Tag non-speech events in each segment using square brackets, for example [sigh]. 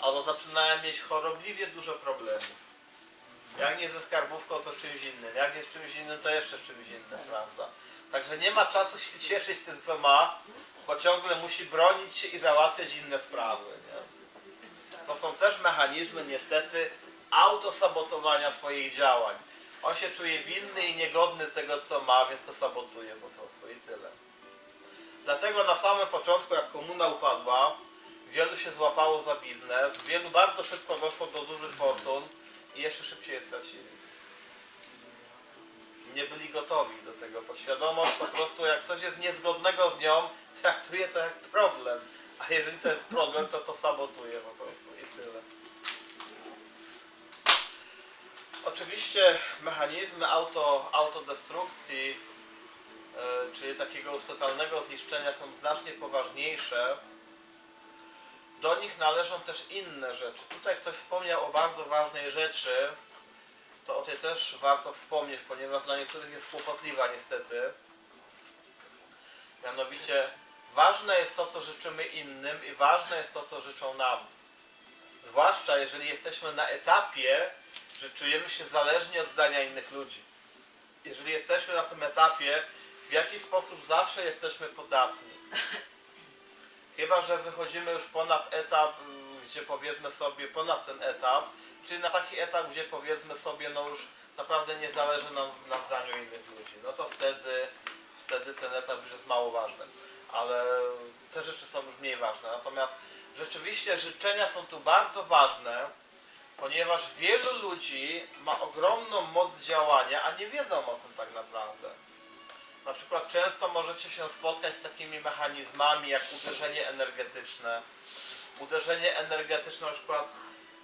albo zaczynają mieć chorobliwie dużo problemów. Jak nie ze skarbówką, to z czymś innym. Jak nie z czymś innym, to jeszcze z czymś innym, prawda? Także nie ma czasu się [laughs] cieszyć tym, co ma, bo ciągle musi bronić się i załatwiać inne sprawy. Nie? To są też mechanizmy, niestety, autosabotowania swoich działań. On się czuje winny i niegodny tego, co ma, więc to sabotuje po prostu i tyle. Dlatego na samym początku, jak komuna upadła, wielu się złapało za biznes, wielu bardzo szybko doszło do dużych fortun i jeszcze szybciej je stracili. Nie byli gotowi do tego. Podświadomość po prostu, jak coś jest niezgodnego z nią, traktuje to jak problem. A jeżeli to jest problem, to to sabotuje po prostu i tyle. Oczywiście mechanizmy auto, autodestrukcji, yy, czyli takiego już totalnego zniszczenia są znacznie poważniejsze. Do nich należą też inne rzeczy. Tutaj ktoś wspomniał o bardzo ważnej rzeczy, to o tej też warto wspomnieć, ponieważ dla niektórych jest kłopotliwa niestety. Mianowicie ważne jest to, co życzymy innym i ważne jest to, co życzą nam. Zwłaszcza jeżeli jesteśmy na etapie, że czujemy się zależni od zdania innych ludzi. Jeżeli jesteśmy na tym etapie, w jakiś sposób zawsze jesteśmy podatni. Chyba, że wychodzimy już ponad etap, y, gdzie powiedzmy sobie, ponad ten etap, czyli na taki etap, gdzie powiedzmy sobie, no już naprawdę nie zależy nam na zdaniu innych ludzi. No to wtedy, wtedy ten etap już jest mało ważny. Ale te rzeczy są już mniej ważne. Natomiast rzeczywiście życzenia są tu bardzo ważne, ponieważ wielu ludzi ma ogromną moc działania, a nie wiedzą o tym tak naprawdę. Na przykład często możecie się spotkać z takimi mechanizmami jak uderzenie energetyczne. Uderzenie energetyczne na przykład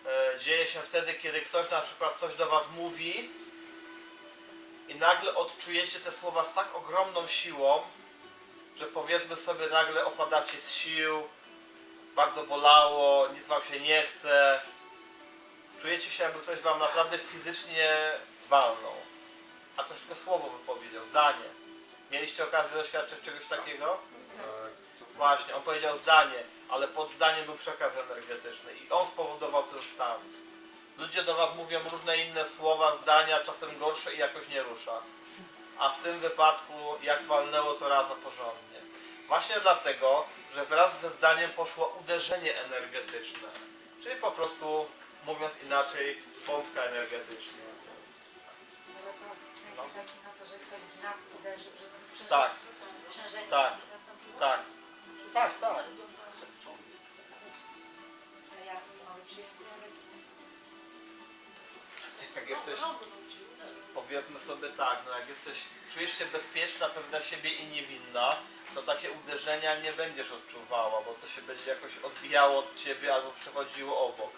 e, dzieje się wtedy, kiedy ktoś na przykład coś do Was mówi i nagle odczujecie te słowa z tak ogromną siłą, że powiedzmy sobie nagle opadacie z sił, bardzo bolało, nic Wam się nie chce. Czujecie się jakby ktoś Wam naprawdę fizycznie walnął. A ktoś tylko słowo wypowiedział, zdanie. Mieliście okazję doświadczyć czegoś takiego? Właśnie, on powiedział zdanie, ale pod zdaniem był przekaz energetyczny i on spowodował ten stan. Ludzie do Was mówią różne inne słowa, zdania, czasem gorsze i jakoś nie rusza. A w tym wypadku, jak walnęło, to raz za porządnie. Właśnie dlatego, że wraz ze zdaniem poszło uderzenie energetyczne. Czyli po prostu, mówiąc inaczej, pompka energetyczna. Taki na to, że ktoś w nas uderzy, że to sprzężenie, Tak. sprzężenie Tak. jakieś nastąpiło. Tak. Tak, tak. Ale ja nie mogę przyjąć energii. Jak jesteś, powiedzmy sobie tak, no jak jesteś, czujesz się bezpieczna, pewna siebie i niewinna, to takie uderzenia nie będziesz odczuwała, bo to się będzie jakoś odbijało od ciebie albo przechodziło obok.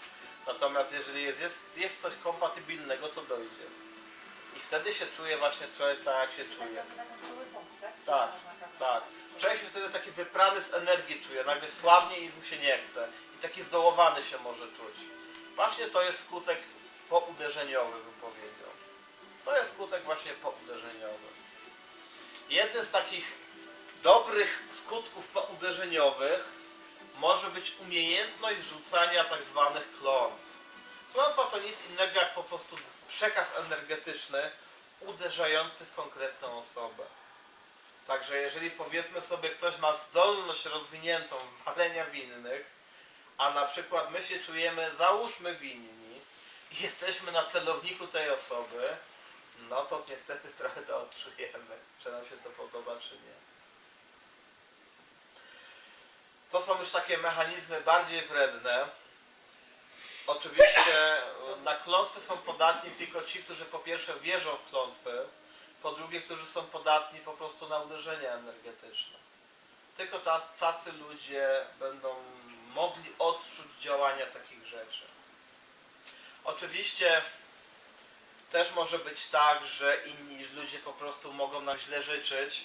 Natomiast jeżeli jest, jest, jest coś kompatybilnego, to dojdzie. I wtedy się czuje właśnie człowiek tak, jak się czuje. tak? Tak. Człowiek się wtedy taki wyprany z energii czuje, nagle słabnie i mu się nie chce. I taki zdołowany się może czuć. Właśnie to jest skutek pouderzeniowy, bym powiedział. To jest skutek właśnie pouderzeniowy. Jednym z takich dobrych skutków pouderzeniowych może być umiejętność rzucania tak zwanych klątw. Klątwa to nic innego jak po prostu przekaz energetyczny uderzający w konkretną osobę. Także jeżeli powiedzmy sobie ktoś ma zdolność rozwiniętą walenia winnych, a na przykład my się czujemy, załóżmy winni i jesteśmy na celowniku tej osoby, no to niestety [laughs] trochę to odczujemy, czy nam się to podoba, czy nie. To są już takie mechanizmy bardziej wredne. Oczywiście e, na klątwy są podatni tylko ci, którzy po pierwsze wierzą w klątwy, po drugie, którzy są podatni po prostu na uderzenia energetyczne. Tylko ta- tacy ludzie będą mogli odczuć działania takich rzeczy. Oczywiście też może być tak, że inni ludzie po prostu mogą nam źle życzyć.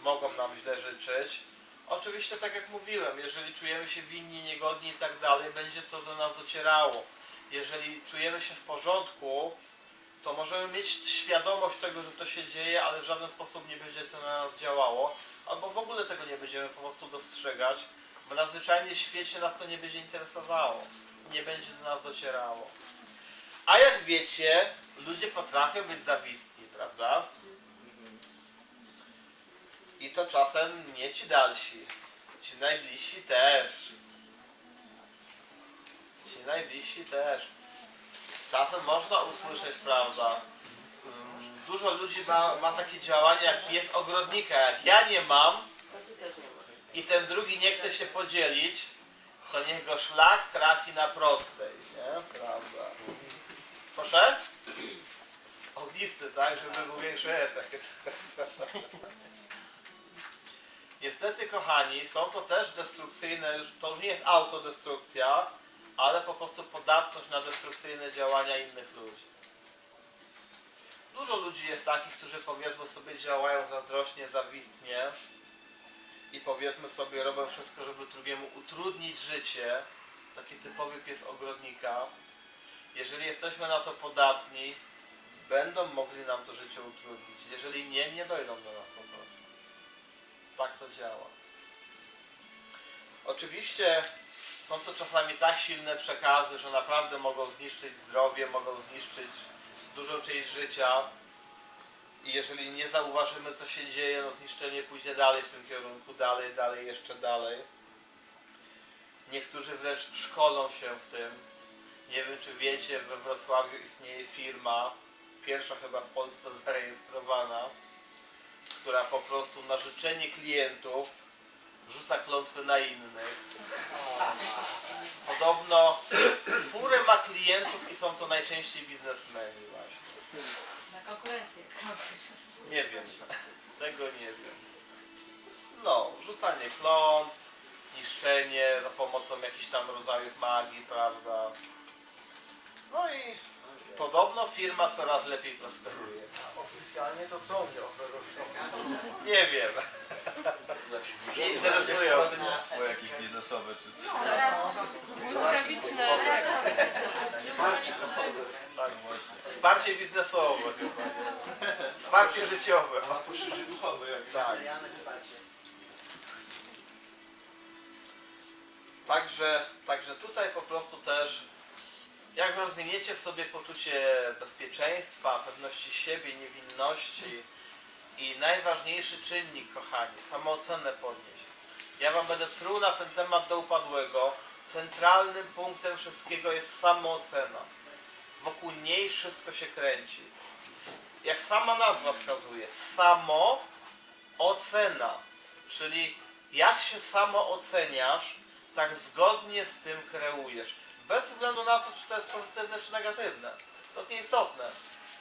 Mogą nam źle życzyć. Oczywiście, tak jak mówiłem, jeżeli czujemy się winni, niegodni i tak dalej, będzie to do nas docierało. Jeżeli czujemy się w porządku, to możemy mieć świadomość tego, że to się dzieje, ale w żaden sposób nie będzie to na nas działało, albo w ogóle tego nie będziemy po prostu dostrzegać bo na zwyczajnie świecie nas to nie będzie interesowało. Nie będzie do nas docierało. A jak wiecie, ludzie potrafią być zawistni, prawda? I to czasem nie ci dalsi. Ci najbliżsi też. Ci najbliżsi też. Czasem można usłyszeć, prawda? Ym, Dużo ludzi ma, ma takie działanie jak pies ogrodnika. Jak ja nie mam i ten drugi nie chce się podzielić, to niech go szlak trafi na prostej, nie? Prawda? Proszę? Ognisty, tak? Żeby był większy efekt. [laughs] Niestety, kochani, są to też destrukcyjne, już, to już nie jest autodestrukcja, ale po prostu podatność na destrukcyjne działania innych ludzi. Dużo ludzi jest takich, którzy powiedzmy sobie działają zazdrośnie, zawistnie i powiedzmy sobie robią wszystko, żeby drugiemu utrudnić życie. Taki typowy pies ogrodnika. Jeżeli jesteśmy na to podatni, będą mogli nam to życie utrudnić. Jeżeli nie, nie dojdą do nas po prostu. Tak to działa. Oczywiście są to czasami tak silne przekazy, że naprawdę mogą zniszczyć zdrowie, mogą zniszczyć dużą część życia. I jeżeli nie zauważymy, co się dzieje, no zniszczenie pójdzie dalej w tym kierunku, dalej, dalej, jeszcze dalej. Niektórzy wręcz szkolą się w tym. Nie wiem, czy wiecie, we Wrocławiu istnieje firma, pierwsza chyba w Polsce zarejestrowana, która po prostu na życzenie klientów rzuca klątwy na innych. Podobno furę ma klientów i są to najczęściej biznesmeni właśnie. Na konkurencję. Nie wiem. Tego nie wiem. No, rzucanie klątw, niszczenie za pomocą jakichś tam rodzajów magii, prawda? No i podobno firma coraz lepiej prosperuje. Oficjalnie to co mnie oferują? Nie wiem. Nie interesują. Partnerstwo jakieś biznesowe czy co? Błyskawiczne. Tak właśnie. Wsparcie biznesowe chyba. Wsparcie życiowe. A poszczycie duchowe jak Tak. Także, także tutaj po prostu też, jak rozwiniecie w sobie poczucie bezpieczeństwa, pewności siebie, niewinności i najważniejszy czynnik, kochani, samoocenę podnieść. Ja Wam będę truł na ten temat do upadłego. Centralnym punktem wszystkiego jest samoocena. Wokół niej wszystko się kręci. Jak sama nazwa wskazuje, samo ocena, czyli jak się samo oceniasz, tak zgodnie z tym kreujesz. Bez względu na to, czy to jest pozytywne, czy negatywne. To jest nieistotne.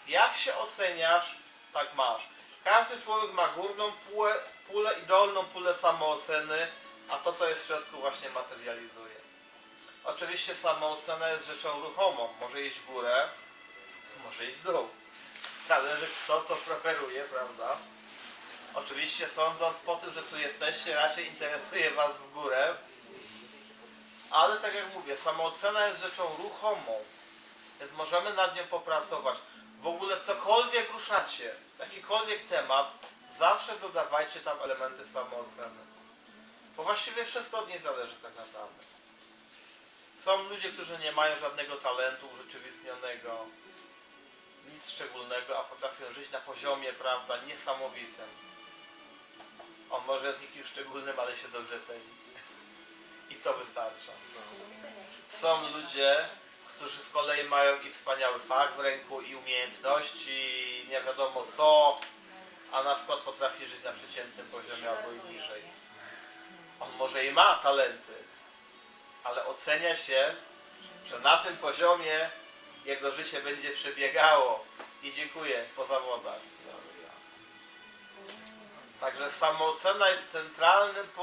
Jak się oceniasz, tak masz. Każdy człowiek ma górną pulę, pulę i dolną pulę samooceny, a to, co jest w środku, właśnie materializuje. Oczywiście samoocena jest rzeczą ruchomą. Może iść w górę, może iść w dół. Zależy kto co preferuje, prawda? Oczywiście sądząc po tym, że tu jesteście, raczej interesuje Was w górę. Ale tak jak mówię, samoocena jest rzeczą ruchomą. Więc możemy nad nią popracować. W ogóle cokolwiek ruszacie, jakikolwiek temat, zawsze dodawajcie tam elementy samooceny. Bo właściwie wszystko od niej zależy tak naprawdę. Są ludzie, którzy nie mają żadnego talentu urzeczywistnionego, nic szczególnego, a potrafią żyć na poziomie, prawda, niesamowitym. On może jest nikim szczególnym, ale się dobrze ceni. To wystarcza. Są ludzie, którzy z kolei mają i wspaniały fach w ręku, i umiejętności, nie wiadomo co, a na przykład potrafi żyć na przeciętnym poziomie albo i niżej. On może i ma talenty, ale ocenia się, że na tym poziomie jego życie będzie przebiegało. I dziękuję po zawodach. Także samoocena jest centralnym punktem.